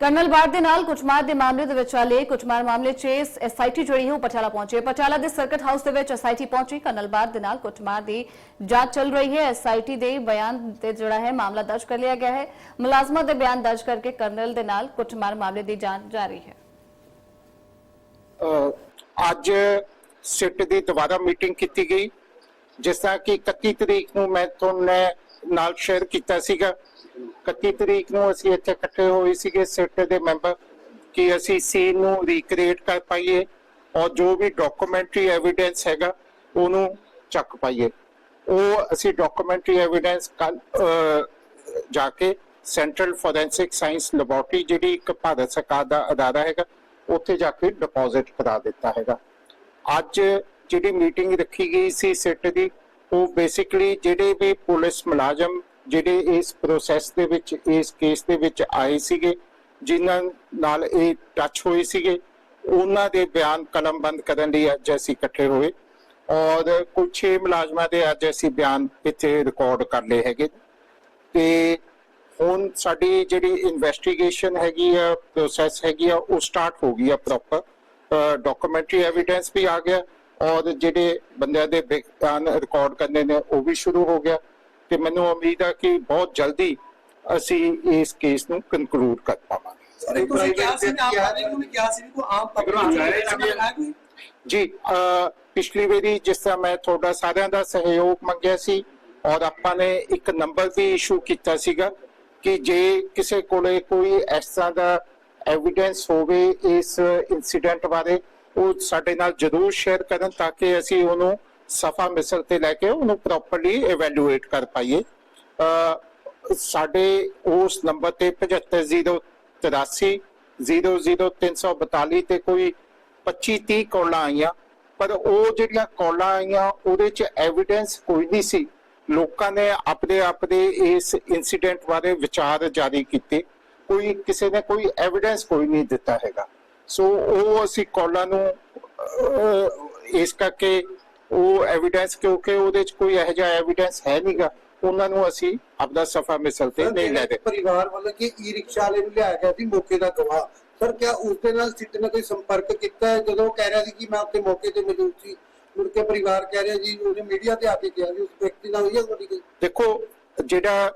Colonel ਬਾੜ ਦੇ ਨਾਲ ਕੁਚਮਾਰ ਦੇ ਮਾਮਲੇ ਦੇ ਵਿਚਾਲੇ ਕੁਚਮਾਰ ਮਾਮਲੇ 'ਚ ਐਸਆਈਟੀ ਜਿਹੜੀ ਹੈ ਉਹ ਪਟਿਆਲਾ ਪਹੁੰਚੀ। ਪਟਿਆਲਾ ਦੇ ਸਰਕਟ ਹਾਊਸ ਦੇ ਵਿੱਚ ਐਸਆਈਟੀ ਪਹੁੰਚੀ। ਕਰਨਲ ਬਾੜ ਦੇ ਨਾਲ ਕੁਚਮਾਰ ਦੀ ਜਾਂਚ ਚੱਲ ਰਹੀ ਹੈ। ਐਸਆਈਟੀ ਦੇ ਬਿਆਨ ਤੇ ਜਿਹੜਾ ਹੈ ਮਾਮਲਾ ਦਰਜ ਕਰ ਲਿਆ ਗਿਆ ਹੈ। ਮੁਲਾਜ਼ਮਾਂ ਦੇ ਬਿਆਨ ਦਰਜ ਕਰਕੇ ਕਰਨਲ ਦੇ ਨਾਲ ਕੁਚਮਾਰ ਮਾਮਲੇ ਦੀ ਜਾਂਚ ਜਾਰੀ ਹੈ। ਅੱਜ ਸਿੱਟ ਦੀ ਦੁਬਾਰਾ ਮੀਟਿੰਗ ਕੀਤੀ ਗਈ, ਜਿਸ ਤਰ੍ਹਾਂ ਕਿ 31 ਤਰੀਕ ਨੂੰ ਮੈਂ ਤੁਹਾਨੂੰ ਨਾਲ ਸ਼ੇਅਰ ਕੀਤਾ ਸੀਗਾ। 31 ਤਰੀਕ ਨੂੰ ਅਸੀਂ ਇੱਥੇ ਇਕੱਠੇ ਹੋਏ ਸੀਗੇ ਸਿੱਟ ਦੇ ਮੈਂਬਰ, ਕਿ ਅਸੀਂ ਸੀਨ ਨੂੰ ਰੀਕ੍ਰੀਏਟ ਕਰ ਪਾਈਏ ਔਰ ਜੋ ਵੀ ਡਾਕੂਮੈਂਟਰੀ ਐਵੀਡੈਂਸ ਹੈਗਾ, ਉਹਨੂੰ ਚੱਕ ਪਾਈਏ। ਉਹ ਅਸੀਂ ਡਾਕੂਮੈਂਟਰੀ ਐਵੀਡੈਂਸ ਕੱਲ ਜਾ ਕੇ ਸੈਂਟਰਲ ਫੋਰੈਂਸਿਕ ਸਾਇੰਸ ਲੈਬੋਰਟਰੀ ਜਿਹੜੀ ਇੱਕ ਭਾਰਤ ਸਰਕਾਰ ਦਾ ਅਦਾਰਾ ਹੈਗਾ, ਉੱਥੇ ਜਾ ਕੇ ਡਿਪੋਜ਼ਿਟ ਕਰਾ ਦਿੱਤਾ ਹੈਗਾ। ਅੱਜ ਜਿਹੜੀ ਮੀਟਿੰਗ ਰੱਖੀ ਗਈ ਸੀ ਸਿੱਟ ਦੀ, ਉਹ ਬੇਸਿਕਲੀ ਜਿਹੜੇ ਵੀ ਪੁਲਿਸ ਮੁਲਾਜ਼ਮ ਜਿਹੜੇ ਇਸ ਪ੍ਰੋਸੈਸ ਦੇ ਵਿੱਚ, ਇਸ ਕੇਸ ਦੇ ਵਿੱਚ ਆਏ ਸੀਗੇ, ਜਿਨ੍ਹਾਂ ਨਾਲ ਇਹ ਟੱਚ ਹੋਏ ਸੀਗੇ, ਉਹਨਾਂ ਦੇ ਬਿਆਨ ਕਲਮਬੰਦ ਕਰਨ ਲਈ ਅੱਜ ਅਸੀਂ ਇਕੱਠੇ ਹੋਏ ਔਰ ਕੁਝ 6 ਮੁਲਾਜ਼ਮਾਂ ਦੇ ਅੱਜ ਅਸੀਂ ਬਿਆਨ ਇੱਥੇ ਰਿਕਾਰਡ ਕਰ ਲਏ ਹੈਗੇ। ਤੇ ਹੁਣ ਸਾਡੀ ਜਿਹੜੀ ਇਨਵੈਸਟੀਗੇਸ਼ਨ ਹੈਗੀ ਆ ਪ੍ਰੋਸੈਸ ਹੈਗੀ ਆ, ਉਹ ਸਟਾਰਟ ਹੋ ਗਈ ਆ ਪ੍ਰੋਪਰ ਡਾਕੂਮੈਂਟਰੀ ਐਵੀਡੈਂਸ ਵੀ ਆ ਗਿਆ ਔਰ ਜਿਹੜੇ ਬੰਦਿਆਂ ਦੇ ਬਿਆਨ ਰਿਕਾਰਡ ਕਰਨੇ ਨੇ, ਉਹ ਵੀ ਸ਼ੁਰੂ ਹੋ ਗਿਆ। ਤੇ ਮੈਨੂੰ ਉਮੀਦ ਆ ਕਿ ਬਹੁਤ ਜਲਦੀ ਅਸੀਂ ਇਸ ਕੇਸ ਨੂੰ ਕਨਕਲੂਡ ਕਰ ਪਾਵਾਂਗੇ। ਸਰ ਤੁਸੀਂ ਕਿਹਾ ਸੀ ਨਾ ਆਪ ਨੇ ਕਿਹਾ ਸੀ ਵੀ ਕੋਈ ਆਮ ਪਬਲਿਕ ਜੀ ਪਿਛਲੀ ਵਾਰੀ ਜਿਸ ਤਰ੍ਹਾਂ ਮੈਂ ਤੁਹਾਡਾ ਸਾਰਿਆਂ ਦਾ ਸਹਿਯੋਗ ਮੰਗਿਆ ਸੀ ਔਰ ਆਪਾਂ ਨੇ ਇੱਕ ਨੰਬਰ ਵੀ ਇਸ਼ੂ ਕੀਤਾ ਸੀਗਾ ਕਿ ਜੇ ਕਿਸੇ ਕੋਲੇ ਕੋਈ ਇਸ ਤਰ੍ਹਾਂ ਦਾ ਐਵੀਡੈਂਸ ਹੋਵੇ ਇਸ ਇਨਸੀਡੈਂਟ ਬਾਰੇ ਉਹ ਸਾਡੇ ਨਾਲ ਜਰੂਰ ਸ਼ੇਅਰ ਕਰਨ ਤਾਂ ਕਿ ਅਸੀਂ ਉਹਨੂੰ ਸਫਾ ਮਿਸਰ ਤੇ ਲੈ ਕੇ ਉਹਨੂੰ ਪ੍ਰੋਪਰਲੀ ਇਵੈਲੂਏਟ ਕਰ ਪਾਈਏ। ਸਾਡੇ ਉਸ ਨੰਬਰ ਤੇ 7503 00342 ਤੇ ਕੋਈ 25 30 ਕਾਲਾਂ ਆਈਆਂ। ਪਰ ਉਹ ਜਿਹੜੀਆਂ ਕਾਲਾਂ ਆਈਆਂ, ਉਹਦੇ ਚ ਐਵੀਡੈਂਸ ਕੋਈ ਨਹੀਂ ਸੀ। ਲੋਕਾਂ ਨੇ ਆਪਣੇ ਆਪਣੇ ਇਸ ਇਨਸੀਡੈਂਟ ਬਾਰੇ ਵਿਚਾਰ ਜਾਰੀ ਕੀਤੇ। ਕੋਈ ਕਿਸੇ ਨੇ ਕੋਈ ਐਵੀਡੈਂਸ ਕੋਈ ਨਹੀਂ ਦਿੱਤਾ ਹੈਗਾ। ਸੋ ਉਹ ਅਸੀਂ ਕਾਲਾਂ ਨੂੰ ਇਸ ਕਰਕੇ ਉਹ ਐਵੀਡੈਂਸ ਕਿਉਂਕਿ ਉਹਦੇ ਚ ਕੋਈ ਇਹੋ ਜਿਹਾ ਐਵੀਡੈਂਸ ਹੈ ਨਹੀਂਗਾ ਉਹਨਾਂ ਨੂੰ ਅਸੀਂ ਆਪਦਾ ਸਫਾ ਮਿਸਲ ਤੇ ਨਹੀਂ ਲੈ ਦੇ ਪਰਿਵਾਰ ਵੱਲੋਂ ਕਿ ਈ ਰਿਕਸ਼ਾ ਵਾਲੇ ਨੂੰ ਲਿਆਇਆ ਗਿਆ ਸੀ ਮੌਕੇ ਦਾ ਗਵਾਹ ਸਰ ਕਿਆ ਉਸ ਦੇ ਨਾਲ ਸਿੱਟ ਨੇ ਕੋਈ ਸੰਪਰਕ ਕੀਤਾ ਹੈ? ਜਦੋਂ ਕਹਿ ਰਿਹਾ ਸੀ ਕਿ ਮੈਂ ਉੱਥੇ ਮੌਕੇ ਤੇ ਮੌਜੂਦ ਸੀ ਮੁੜ ਕੇ ਪਰਿਵਾਰ ਕਹਿ ਰਿਹਾ ਜੀ ਉਹਨੇ ਮੀਡੀਆ ਤੇ ਆ ਕੇ ਕਿਹਾ ਵੀ ਉਸ ਵਿਅਕਤੀ ਨਾਲ ਹੋਈ ਹੈ ਤੁਹਾਡੀ ਕੋਈ? ਦੇਖੋ ਜਿਹੜਾ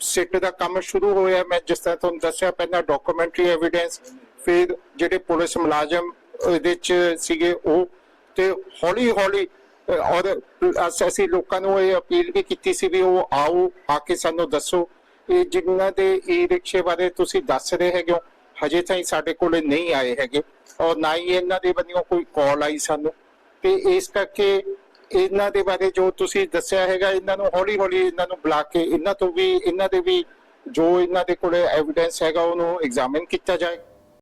ਸਿੱਟ ਦਾ ਕੰਮ ਸ਼ੁਰੂ ਹੋਇਆ ਮੈਂ ਜਿਸ ਤਰ੍ਹਾਂ ਤੁਹਾਨੂੰ ਦੱਸਿਆ ਪਹਿਲਾਂ ਡਾਕੂਮੈਂਟਰੀ ਐਵੀਡੈਂਸ ਫਿਰ ਜਿਹੜੇ ਪੁਲਿਸ ਮੁਲਾਜ਼ਮ ਇਹਦੇ ਚ ਸੀਗੇ ਉਹ ਤੇ ਹੌਲੀ ਹੌਲੀ ਔਰ ਅਸ- ਅਸੀਂ ਲੋਕਾਂ ਨੂੰ ਇਹ ਅਪੀਲ ਵੀ ਕੀਤੀ ਸੀ ਵੀ ਉਹ ਆਓ, ਆ ਕੇ ਸਾਨੂੰ ਦੱਸੋ ਇਹ ਜਿਨ੍ਹਾਂ ਦੇ ਈ ਰਿਕਸ਼ੇ ਬਾਰੇ ਤੁਸੀਂ ਦੱਸ ਰਹੇ ਹੈਗੇ ਹੋ, ਹਜੇ ਤਾਈਂ ਸਾਡੇ ਕੋਲੇ ਨਹੀਂ ਆਏ ਹੈਗੇ ਔਰ ਨਾ ਹੀ ਇਹਨਾਂ ਦੇ ਬੰਨਿਓ ਕੋਈ ਕਾਲ ਆਈ ਸਾਨੂੰ। ਤੇ ਇਸ ਕਰਕੇ ਇਹਨਾਂ ਦੇ ਬਾਰੇ ਜੋ ਤੁਸੀਂ ਦੱਸਿਆ ਹੈਗਾ, ਇਹਨਾਂ ਨੂੰ ਹੌਲੀ ਹੌਲੀ ਇਹਨਾਂ ਨੂੰ ਬੁਲਾ ਕੇ ਇਹਨਾਂ ਤੋਂ ਵੀ, ਇਹਨਾਂ ਦੇ ਵੀ ਜੋ ਇਹਨਾਂ ਦੇ ਕੋਲੇ ਐਵੀਡੈਂਸ ਹੈਗਾ, ਉਹਨੂੰ ਐਗਜ਼ਾਮਿਨ ਕੀਤਾ ਜਾਏ।